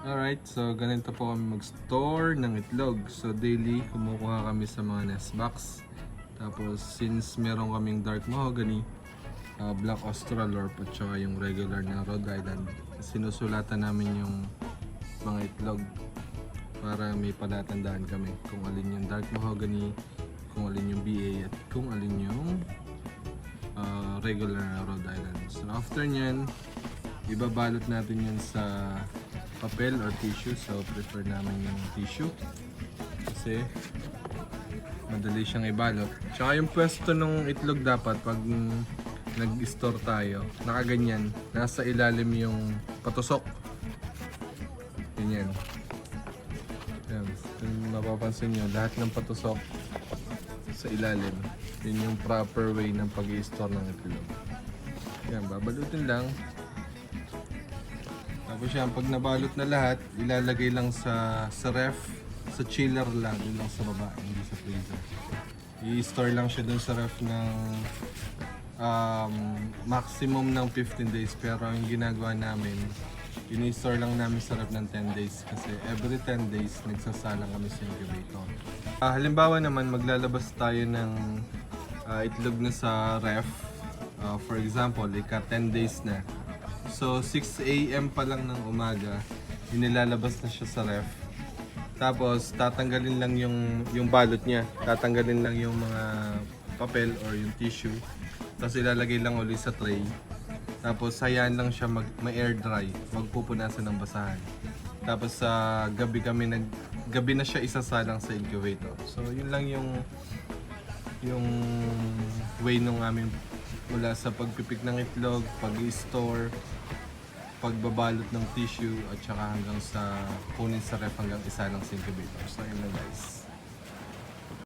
Alright, so ganito po kami mag-store ng itlog. So daily, kumukuha kami sa mga nest box. Tapos since meron kaming dark mahogany, uh, black australorp at saka yung regular na Rhode Island, sinusulatan namin yung mga itlog para may palatandaan kami kung alin yung dark mahogany, kung alin yung BA at kung alin yung uh, regular na Rhode Island. So after nyan, ibabalot natin yun sa papel or tissue. So prefer namin yung tissue kasi madali siyang ibalot. Tsaka yung pwesto ng itlog dapat pag nag-store tayo, nakaganyan, nasa ilalim yung patusok. Ganyan. Yan. Kung mapapansin nyo, lahat ng patusok sa ilalim. Yun yung proper way ng pag store ng itlog. Yan, babalutin lang. Tapos yan, pag nabalot na lahat, ilalagay lang sa sa ref, sa chiller lang, dun lang sa baba, hindi sa freezer. I-store lang siya dun sa ref ng um, maximum ng 15 days. Pero yung ginagawa namin, ini-store lang namin sa ref ng 10 days kasi every 10 days nagsasalang kami sa incubator. Ah, halimbawa naman, maglalabas tayo ng ah, itlog na sa ref. Ah, for example, ika 10 days na. So 6 a.m. pa lang ng umaga, inilalabas na siya sa ref. Tapos tatanggalin lang yung yung balot niya. Tatanggalin lang yung mga papel or yung tissue. Tapos ilalagay lang uli sa tray. Tapos hayaan lang siya mag ma-air dry, magpupunasan ng basahan. Tapos sa gabi kami nag gabi na siya isasalang sa incubator. So yun lang yung yung way nung aming mula sa pagpipik ng itlog, pag-store, pagbabalot ng tissue, at saka hanggang sa kunin sa ref hanggang isa sa incubator. So yun lang guys.